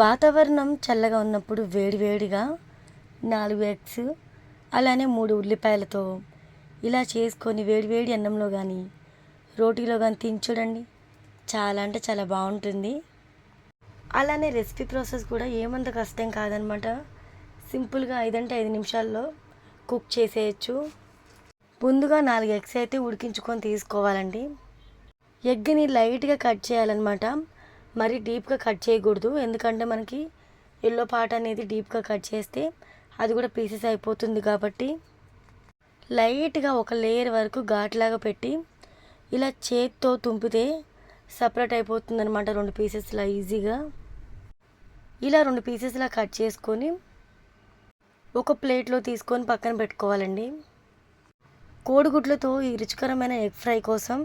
వాతావరణం చల్లగా ఉన్నప్పుడు వేడివేడిగా నాలుగు ఎగ్స్ అలానే మూడు ఉల్లిపాయలతో ఇలా చేసుకొని వేడివేడి అన్నంలో కానీ రోటీలో కానీ తిని చూడండి. చాలా అంటే చాలా బాగుంటుంది. అలానే రెసిపీ ప్రాసెస్ కూడా ఏమంత కష్టం కాదనమాట. సింపుల్గా ఐదంటే ఐదు నిమిషాల్లో కుక్ చేసేయచ్చు. ముందుగా నాలుగు ఎగ్స్ అయితే ఉడికించుకొని తీసుకోవాలండి. ఎగ్ని లైట్గా కట్ చేయాలన్నమాట. మరి డీప్గా కట్ చేయకూడదు. ఎందుకంటే మనకి ఎల్లో పార్ట్ అనేది డీప్గా కట్ చేస్తే అది కూడా పీసెస్ అయిపోతుంది కాబట్టి లైట్గా ఒక లేయర్ వరకు ఘాట్లాగా పెట్టి ఇలా చేత్తో తుంపితే సపరేట్ అయిపోతుంది అనమాట రెండు పీసెస్లా ఈజీగా. ఇలా రెండు పీసెస్లా కట్ చేసుకొని ఒక ప్లేట్లో తీసుకొని పక్కన పెట్టుకోవాలండి. కోడిగుడ్లతో ఈ రుచికరమైన ఎగ్ ఫ్రై కోసం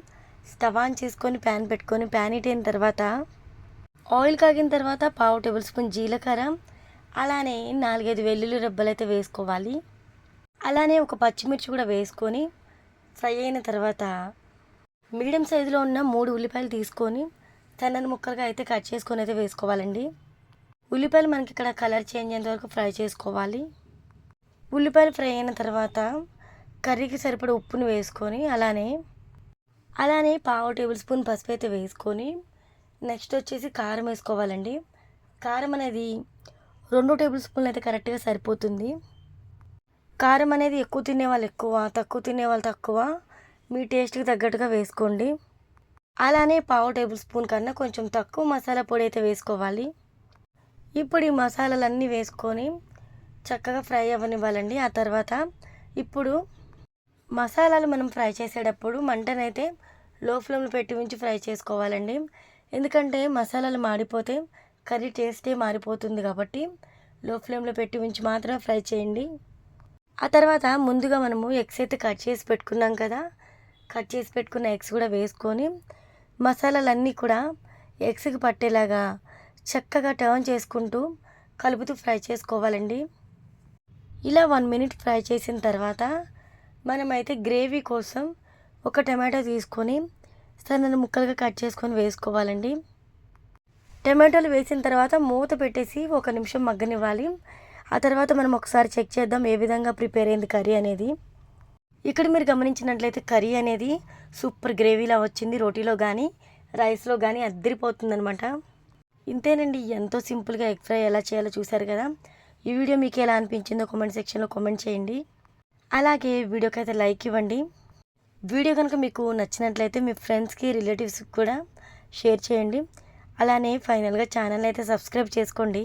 స్టవ్ ఆన్ చేసుకొని ప్యాన్ పెట్టుకొని ప్యాన్ ఇటైన అయిన తర్వాత ఆయిల్ కాగిన తర్వాత పావు టేబుల్ స్పూన్ జీలకర్ర అలానే నాలుగైదు వెల్లుల్లి రెబ్బలు అయితే వేసుకోవాలి. అలానే ఒక పచ్చిమిర్చి కూడా వేసుకొని ఫ్రై అయిన తర్వాత మీడియం సైజులో ఉన్న మూడు ఉల్లిపాయలు తీసుకొని సన్నని ముక్కలుగా అయితే కట్ చేసుకొని అయితే వేసుకోవాలండి. ఉల్లిపాయలు మనకి ఇక్కడ కలర్ చేంజ్ అయ్యేంత వరకు ఫ్రై చేసుకోవాలి. ఉల్లిపాయలు ఫ్రై అయిన తర్వాత కర్రీకి సరిపడ ఉప్పుని వేసుకొని అలానే అలానే పావు టేబుల్ స్పూన్ పసుపు అయితే వేసుకొని నెక్స్ట్ వచ్చేసి కారం వేసుకోవాలండి. కారం అనేది రెండు టేబుల్ స్పూన్లు అయితే కరెక్ట్గా సరిపోతుంది. కారం అనేది ఎక్కువ తినే వాళ్ళు ఎక్కువ తక్కువ తినే వాళ్ళు తక్కువ. మీ టేస్ట్కి తగ్గట్టుగా వేసుకోండి. అలానే పావు టేబుల్ స్పూన్ కన్నా కొంచెం తక్కువ మసాలా పొడి అయితే వేసుకోవాలి. ఇప్పుడు ఈ మసాలాలన్నీ వేసుకొని చక్కగా ఫ్రై అవ్వనివ్వాలండి. ఆ తర్వాత ఇప్పుడు మసాలాలు మనం ఫ్రై చేసేటప్పుడు మంటనైతే లో ఫ్లేమ్లో పెట్టి ఉంచి ఫ్రై చేసుకోవాలండి. ఎందుకంటే మసాలాలు మాడిపోతే కర్రీ టేస్టే మారిపోతుంది కాబట్టి లో ఫ్లేమ్లో పెట్టి ఉంచి మాత్రమే ఫ్రై చేయండి. ఆ తర్వాత ముందుగా మనము ఎగ్స్ అయితే కట్ చేసి పెట్టుకున్నాం కదా కట్ చేసి పెట్టుకున్న ఎగ్స్ కూడా వేసుకొని మసాలాలన్నీ కూడా ఎగ్స్కి పట్టేలాగా చక్కగా టర్న్ చేసుకుంటూ కలుపుతూ ఫ్రై చేసుకోవాలండి. ఇలా వన్ మినిట్ ఫ్రై చేసిన తర్వాత మనమైతే గ్రేవీ కోసం ఒక టమాటో తీసుకొని సన్నని ముక్కలుగా కట్ చేసుకొని వేసుకోవాలండి. టమాటోలు వేసిన తర్వాత మూత పెట్టేసి ఒక నిమిషం మగ్గనివ్వాలి. ఆ తర్వాత మనం ఒకసారి చెక్ చేద్దాం ఏ విధంగా ప్రిపేర్ అయింది కర్రీ అనేది. ఇక్కడ మీరు గమనించినట్లయితే కర్రీ అనేది సూపర్ గ్రేవీలా వచ్చింది రోటీలో కానీ రైస్లో కానీ అద్దరిపోతుందనమాట ఇంతేనండి ఎంతో సింపుల్గా ఎగ్ ఫ్రై ఎలా చేయాలో చూశారు కదా. ఈ వీడియో మీకు ఎలా అనిపించిందో కామెంట్ సెక్షన్లో కామెంట్ చేయండి. అలాగే వీడియోకి అయితే లైక్ ఇవ్వండి. వీడియో కనుక మీకు నచ్చినట్లయితే మీ ఫ్రెండ్స్కి రిలేటివ్స్కి కూడా షేర్ చేయండి. అలానే ఫైనల్గా ఛానల్ అయితే సబ్స్క్రైబ్ చేసుకోండి.